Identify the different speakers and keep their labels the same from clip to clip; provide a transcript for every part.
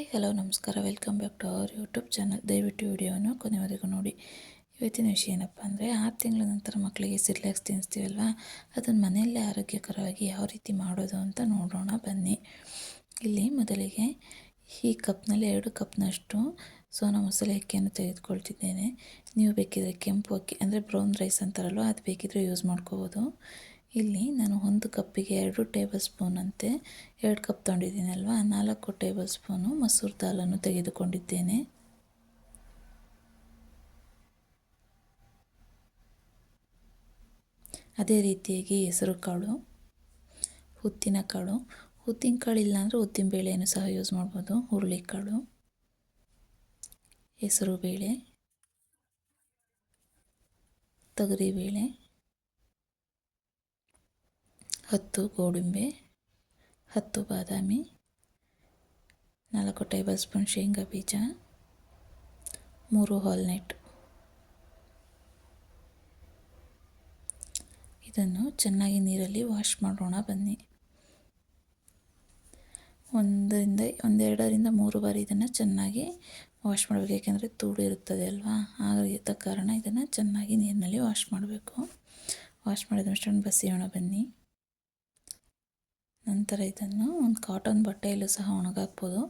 Speaker 1: Hi, hello, ನಮಸ್ಕಾರ. Welcome back to our YouTube channel. ದಯವಿಟ್ಟು ವಿಡಿಯೋವನ್ನು ಕೊನೆವರೆಗೂ ನೋಡಿ. ಇವತ್ತಿನ ವಿಷಯ ಏನಪ್ಪ ಅಂದರೆ, ಆರು ತಿಂಗಳ ನಂತರ ಮಕ್ಕಳಿಗೆ ಸಿರ್ಲ್ಯಾಕ್ಸ್ ತಿನ್ನಿಸ್ತೀವಲ್ವ? ಅದನ್ನು ಮನೆಯಲ್ಲೇ ಆರೋಗ್ಯಕರವಾಗಿ ಯಾವ ರೀತಿ ಮಾಡೋದು ಅಂತ ನೋಡೋಣ. ಬನ್ನಿ. ಇಲ್ಲಿ ಮೊದಲಿಗೆ ಈ ಕಪ್ನಲ್ಲಿ ಎರಡು ಕಪ್ನಷ್ಟು ಸೋನಾ ಮಸಾಲೆ ಅಕ್ಕಿಯನ್ನು ತೆಗೆದುಕೊಳ್ತಿದ್ದೇನೆ. ನೀವು ಬೇಕಿದ್ರೆ ಕೆಂಪು ಅಕ್ಕಿ, ಅಂದರೆ ಬ್ರೌನ್ ರೈಸ್ ಅಂತಾರಲ್ವ, ಅದು ಬೇಕಿದ್ರೆ ಯೂಸ್ ಮಾಡ್ಕೋಬೋದು. ಇಲ್ಲಿ ನಾನು ಒಂದು ಕಪ್ಪಿಗೆ ಎರಡು ಟೇಬಲ್ ಸ್ಪೂನಂತೆ ಎರಡು ಕಪ್ ತೊಗೊಂಡಿದ್ದೀನಲ್ವ ನಾಲ್ಕು ಟೇಬಲ್ ಸ್ಪೂನು ಮಸೂರು ದಾಲನ್ನು ತೆಗೆದುಕೊಂಡಿದ್ದೇನೆ. ಅದೇ ರೀತಿಯಾಗಿ ಹೆಸರು ಕಾಳು ಉದ್ದಿನ ಕಾಳು. ಉದ್ದಿನ ಕಾಳು ಇಲ್ಲಾಂದರೆ ಉದ್ದಿನ ಬೇಳೆಯನ್ನು ಸಹ ಯೂಸ್ ಮಾಡ್ಬೋದು. ಹುರುಳಿಕಾಳು, ಹೆಸರು ಬೇಳೆ ತೊಗರಿಬೇಳೆ ಹತ್ತು ಗೋಡಂಬಿ, ಹತ್ತು ಬಾದಾಮಿ, ನಾಲ್ಕು ಟೇಬಲ್ ಸ್ಪೂನ್ ಶೇಂಗಾ ಬೀಜ, ಮೂರು ಹಾಲ್ನೆಟ್ ಇದನ್ನು ಚೆನ್ನಾಗಿ ನೀರಲ್ಲಿ ವಾಶ್ ಮಾಡೋಣ ಬನ್ನಿ. ಒಂದರಿಂದ, ಒಂದೆರಡರಿಂದ ಮೂರು ಬಾರಿ ಇದನ್ನು ಚೆನ್ನಾಗಿ ವಾಶ್ ಮಾಡಬೇಕು, ಯಾಕೆಂದರೆ ತೂಡು ಇರುತ್ತದೆ ಅಲ್ವಾ? ಆಗಿದ್ದ ಕಾರಣ ಇದನ್ನು ಚೆನ್ನಾಗಿ ನೀರಿನಲ್ಲಿ ವಾಶ್ ಮಾಡಬೇಕು. ವಾಶ್ ಮಾಡಿದ ಮಿಷನ್ ಬಸಿಯೋಣ ಬನ್ನಿ. ನಂತರ ಇದನ್ನು ಒಂದು ಕಾಟನ್ ಬಟ್ಟೆಯಲ್ಲೂ ಸಹ ಒಣಗಾಕ್ಬೋದು.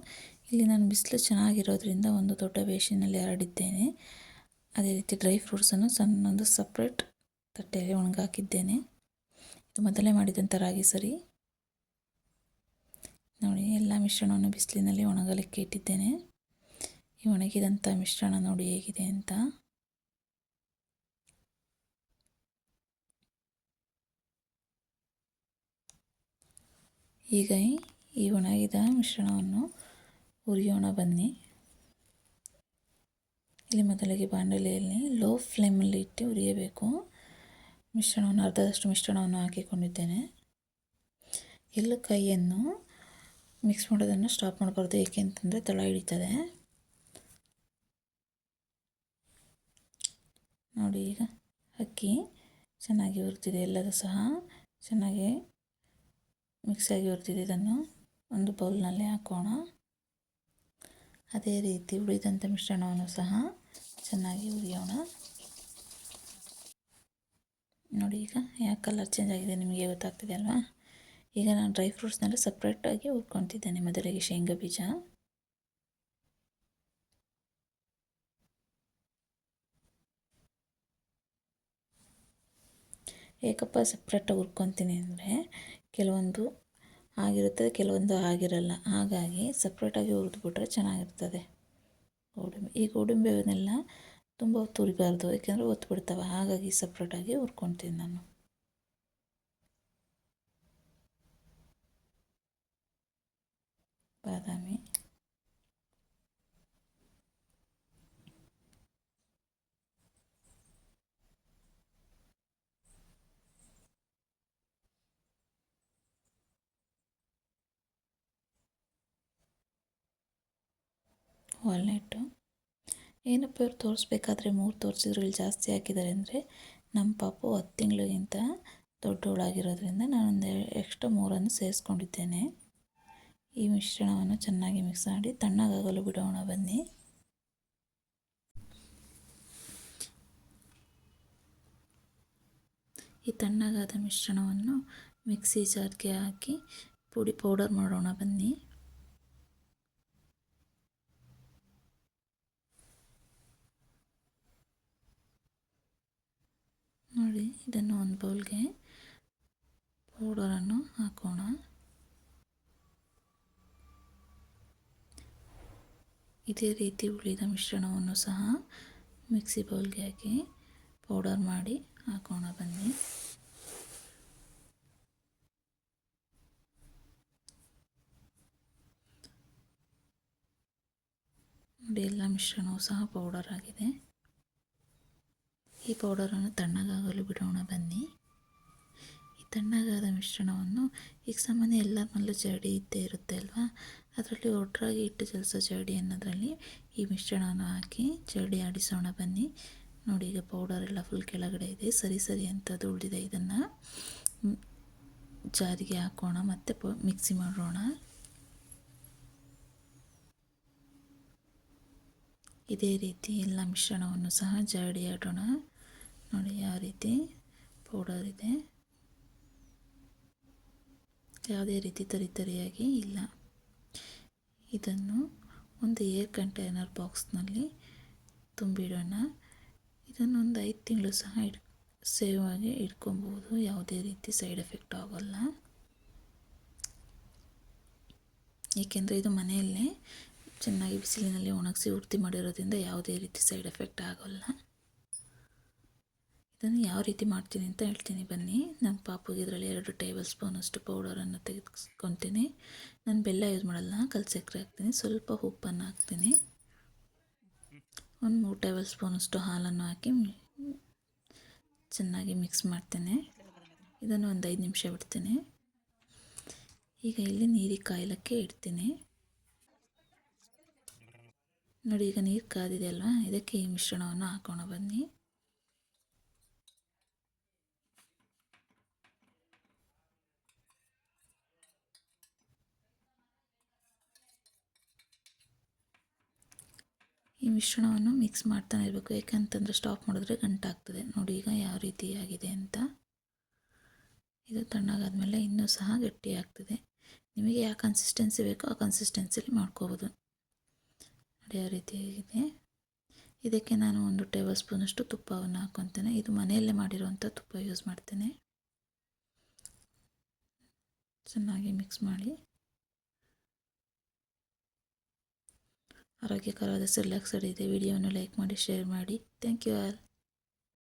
Speaker 1: ಇಲ್ಲಿ ನಾನು ಬಿಸಿಲು ಚೆನ್ನಾಗಿರೋದ್ರಿಂದ ಒಂದು ದೊಡ್ಡ ಬೇಸಿನಲ್ಲಿ ಹರಡಿದ್ದೇನೆ. ಅದೇ ರೀತಿ ಡ್ರೈ ಫ್ರೂಟ್ಸನ್ನು ಸಣ್ಣೊಂದು ಸಪ್ರೇಟ್ ತಟ್ಟೆಯಲ್ಲಿ ಒಣಗಾಕಿದ್ದೇನೆ. ಇದು ಮೊದಲೇ ಮಾಡಿದಂಥ ರಾಗಿ ಸರಿ. ನೋಡಿ, ಎಲ್ಲ ಮಿಶ್ರಣವನ್ನು ಬಿಸಿಲಿನಲ್ಲಿ ಒಣಗಲಿಕ್ಕೆ ಇಟ್ಟಿದ್ದೇನೆ. ಈ ಒಣಗಿದಂಥ ಮಿಶ್ರಣ ನೋಡಿ ಹೇಗಿದೆ ಅಂತ. ಈಗ ಈ ಒಣಗಿದ ಮಿಶ್ರಣವನ್ನು ಉರಿಯೋಣ ಬನ್ನಿ. ಇಲ್ಲಿ ಮೊದಲಿಗೆ ಬಾಂಡಲಿಯಲ್ಲಿ ಲೋ ಫ್ಲೇಮಲ್ಲಿ ಇಟ್ಟು ಉರಿಯಬೇಕು ಮಿಶ್ರಣವನ್ನು, ಅರ್ಧದಷ್ಟು ಮಿಶ್ರಣವನ್ನು ಹಾಕಿಕೊಂಡಿದ್ದೇನೆ. ಎಲ್ಲ ಕೈಯನ್ನು ಮಿಕ್ಸ್ ಮಾಡೋದನ್ನು ಸ್ಟಾಪ್ ಮಾಡಬಾರ್ದು ಏಕೆ ಅಂತಂದರೆ ತಳ ಹಿಡಿತದೆ. ನೋಡಿ ಈಗ ಅಕ್ಕಿ ಚೆನ್ನಾಗಿ ಹುರಿತಿದೆ, ಎಲ್ಲದೂ ಸಹ ಚೆನ್ನಾಗಿ ಮಿಕ್ಸಾಗಿ ಇದನ್ನು ಒಂದು ಬೌಲ್ನಲ್ಲಿ ಹಾಕೋಣ. ಅದೇ ರೀತಿ ಉಳಿದಂಥ ಮಿಶ್ರಣವನ್ನು ಸಹ ಚೆನ್ನಾಗಿ ಉರಿಯೋಣ ನೋಡಿ, ಈಗ ಯಾಕೆ ಕಲರ್ ಚೇಂಜ್ ಆಗಿದೆ ನಿಮಗೆ ಗೊತ್ತಾಗ್ತಿದೆ ಅಲ್ವಾ? ಈಗ ನಾನು ಡ್ರೈ ಫ್ರೂಟ್ಸ್ನೆಲ್ಲ ಸಪ್ರೇಟಾಗಿ ಹುರ್ಕೊತಿದ್ದೇನೆ ಮೊದಲಿಗೆ ಶೇಂಗಾ ಬೀಜ. ಏಕಪ್ಪ ಸಪ್ರೇಟಾಗಿ ಹುರ್ಕೊತೀನಿ ಅಂದರೆ ಕೆಲವೊಂದು ಆಗಿರುತ್ತದೆ, ಕೆಲವೊಂದು ಆಗಿರಲ್ಲ. ಹಾಗಾಗಿ ಸಪ್ರೇಟಾಗಿ ಹುರಿದ್ಬಿಟ್ರೆ ಚೆನ್ನಾಗಿರ್ತದೆ. ಗೋಡಂಬಿ, ಈ ಗೋಡಂಬಿಯನ್ನೆಲ್ಲ ತುಂಬ ಹೊತ್ತು ಹುರಿಬಾರ್ದು, ಏಕೆಂದರೆ ಒತ್ತು ಬಿಡ್ತವೆ ಹಾಗಾಗಿ ಸಪ್ರೇಟಾಗಿ ಹುರ್ಕೊತೀನಿ ನಾನು. ಬಾದಾಮಿ. ವಾಲ್ನೆಟ್ಟು ಏನಪ್ಪ ಇವ್ರು ತೋರಿಸ್ಬೇಕಾದ್ರೆ ಮೂರು ತೋರಿಸಿದ್ರು ಇಲ್ಲಿ ಜಾಸ್ತಿ ಹಾಕಿದ್ದಾರೆ ಅಂದರೆ ನಮ್ಮ ಪಾಪು ಹತ್ತು ತಿಂಗಳಿಗಿಂತ ದೊಡ್ಡವಳಾಗಿರೋದ್ರಿಂದ ನಾನೊಂದು ಎಕ್ಸ್ಟ್ರಾ ಮೂರನ್ನು ಸೇರಿಸ್ಕೊಂಡಿದ್ದೇನೆ. ಈ ಮಿಶ್ರಣವನ್ನು ಚೆನ್ನಾಗಿ ಮಿಕ್ಸ್ ಮಾಡಿ ತಣ್ಣಗಾಗಲು ಬಿಡೋಣ, ಬನ್ನಿ. ಈ ತಣ್ಣಗಾದ ಮಿಶ್ರಣವನ್ನು ಮಿಕ್ಸಿ ಜಾರ್ಗೆ ಹಾಕಿ ಪುಡಿ ಪೌಡರ್ ಮಾಡೋಣ, ಬನ್ನಿ. ನೋಡಿ, ಇದನ್ನು ಒಂದು ಬೌಲ್ಗೆ ಪೌಡರನ್ನು ಹಾಕೋಣ. ಇದೇ ರೀತಿ ಉಳಿದ ಮಿಶ್ರಣವನ್ನು ಸಹ ಮಿಕ್ಸಿ ಬೌಲ್ಗೆ ಹಾಕಿ ಪೌಡರ್ ಮಾಡಿ ಹಾಕೋಣ ಬನ್ನಿ. ನೋಡಿ, ಎಲ್ಲ ಮಿಶ್ರಣವೂ ಸಹ ಪೌಡರ್ ಆಗಿದೆ. ಈ ಪೌಡರನ್ನು ತಣ್ಣಗಾಗಲು ಬಿಡೋಣ, ಬನ್ನಿ. ಈ ತಣ್ಣಗಾದ ಮಿಶ್ರಣವನ್ನು ಈಗ ಸಾಮಾನ್ಯ ಎಲ್ಲ ಮಲ್ಲು ಜಡಿ ಇದ್ದೇ ಇರುತ್ತೆ ಅಲ್ವಾ? ಅದರಲ್ಲಿ ಒಟ್ಟರಾಗಿ ಇಟ್ಟು ಚಲಿಸೋ ಜಡಿ ಅನ್ನೋದರಲ್ಲಿ ಈ ಮಿಶ್ರಣವನ್ನು ಹಾಕಿ ಜಡಿ ಆಡಿಸೋಣ, ಬನ್ನಿ. ನೋಡಿ, ಈಗ ಪೌಡರ್ ಎಲ್ಲ ಫುಲ್ ಕೆಳಗಡೆ ಇದೆ. ಸರಿ ಸರಿ ಅಂತದ್ದು ಉಳಿದಿದೆ. ಇದನ್ನು ಜಾರಿಗೆ ಹಾಕೋಣ, ಮತ್ತು ಪ ಮಿಕ್ಸಿ ಮಾಡೋಣ. ಇದೇ ರೀತಿ ಎಲ್ಲ ಮಿಶ್ರಣವನ್ನು ಸಹ ಜಾಡಿ ಆಡೋಣ. ನೋಡಿ ಯಾವ ರೀತಿ ಪೌಡರ್ ಇದೆ. ಯಾವುದೇ ರೀತಿ ತರಿ ತರಿಯಾಗಿ ಇಲ್ಲ. ಇದನ್ನು ಒಂದು ಏರ್ ಕಂಟೈನರ್ ಬಾಕ್ಸ್ನಲ್ಲಿ ತುಂಬಿಡೋಣ. ಇದನ್ನು ಒಂದು ಐದು ತಿಂಗಳು ಸಹ ಇಡ್ ಸೇವ್ ಆಗಿ ಇಟ್ಕೊಬೋದು. ಯಾವುದೇ ರೀತಿ ಸೈಡ್ ಎಫೆಕ್ಟ್ ಆಗೋಲ್ಲ. ಏಕೆಂದರೆ ಇದು ಮನೆಯಲ್ಲೇ ಚೆನ್ನಾಗಿ ಬಿಸಿಲಿನಲ್ಲಿ ಒಣಗಿಸಿ ಉರ್ತಿ ಮಾಡಿರೋದ್ರಿಂದ ಯಾವುದೇ ರೀತಿ ಸೈಡ್ ಎಫೆಕ್ಟ್ ಆಗೋಲ್ಲ. ಇದನ್ನು ಯಾವ ರೀತಿ ಮಾಡ್ತೀನಿ ಅಂತ ಹೇಳ್ತೀನಿ. ಬನ್ನಿ, ನಮ್ಮ ಪಾಪುಗೆ ಇದರಲ್ಲಿ ಎರಡು ಟೇಬಲ್ ಸ್ಪೂನಷ್ಟು ಪೌಡರನ್ನು ತೆಗೆದುಕೊತೀನಿ. ನಾನು ಬೆಲ್ಲ ಯೂಸ್ ಮಾಡಲ್ಲ ಕಲ್ ಸಕ್ಕರೆ ಹಾಕ್ತೀನಿ. ಸ್ವಲ್ಪ ಉಪ್ಪನ್ನು ಹಾಕ್ತೀನಿ. ಒಂದು ಮೂರು ಟೇಬಲ್ ಸ್ಪೂನಷ್ಟು ಹಾಲನ್ನು ಹಾಕಿ ಚೆನ್ನಾಗಿ ಮಿಕ್ಸ್ ಮಾಡ್ತೇನೆ. ಇದನ್ನು ಒಂದು ಐದು ನಿಮಿಷ ಬಿಡ್ತೀನಿ. ಈಗ ಇಲ್ಲಿ ನೀರಿಗೆ ಕಾಯಲಕ್ಕೆ ಇಡ್ತೀನಿ. ನೋಡಿ, ಈಗ ನೀರು ಕಾದಿದೆ ಅಲ್ವಾ? ಇದಕ್ಕೆ ಈ ಮಿಶ್ರಣವನ್ನು ಹಾಕೋಣ ಬನ್ನಿ. ಮಿಶ್ರಣವನ್ನು ಮಿಕ್ಸ್ ಮಾಡ್ತಾನೆ ಇರಬೇಕು. ಯಾಕಂತಂದರೆ ಸ್ಟಾಪ್ ಮಾಡಿದ್ರೆ ಗಂಟಾಗ್ತದೆ. ನೋಡಿ ಈಗ ಯಾವ ರೀತಿ ಆಗಿದೆ ಅಂತ. ಇದು ತಣ್ಣಗಾದ್ಮೇಲೆ ಇನ್ನೂ ಸಹ ಗಟ್ಟಿ ಆಗ್ತದೆ. ನಿಮಗೆ ಯಾವ ಕನ್ಸಿಸ್ಟೆನ್ಸಿ ಬೇಕೋ ಆ ಕನ್ಸಿಸ್ಟೆನ್ಸಿಲಿ ಮಾಡ್ಕೋಬೋದು. ನೋಡಿ ಯಾವ ರೀತಿ ಆಗಿದೆ. ಇದಕ್ಕೆ ನಾನು ಒಂದು ಟೇಬಲ್ ಸ್ಪೂನಷ್ಟು ತುಪ್ಪವನ್ನು ಹಾಕ್ಕೊತೇನೆ ಇದು ಮನೆಯಲ್ಲೇ ಮಾಡಿರುವಂಥ ತುಪ್ಪ ಯೂಸ್ ಮಾಡ್ತೇನೆ. ಚೆನ್ನಾಗಿ ಮಿಕ್ಸ್ ಮಾಡಿ. ಆರೋಗ್ಯಕರವಾದ ಸೆರ್ಲಾಕ್ಸ್ ಇದೆ. ವಿಡಿಯೋವನ್ನು ಲೈಕ್ ಮಾಡಿ ಶೇರ್ ಮಾಡಿ. Thank you all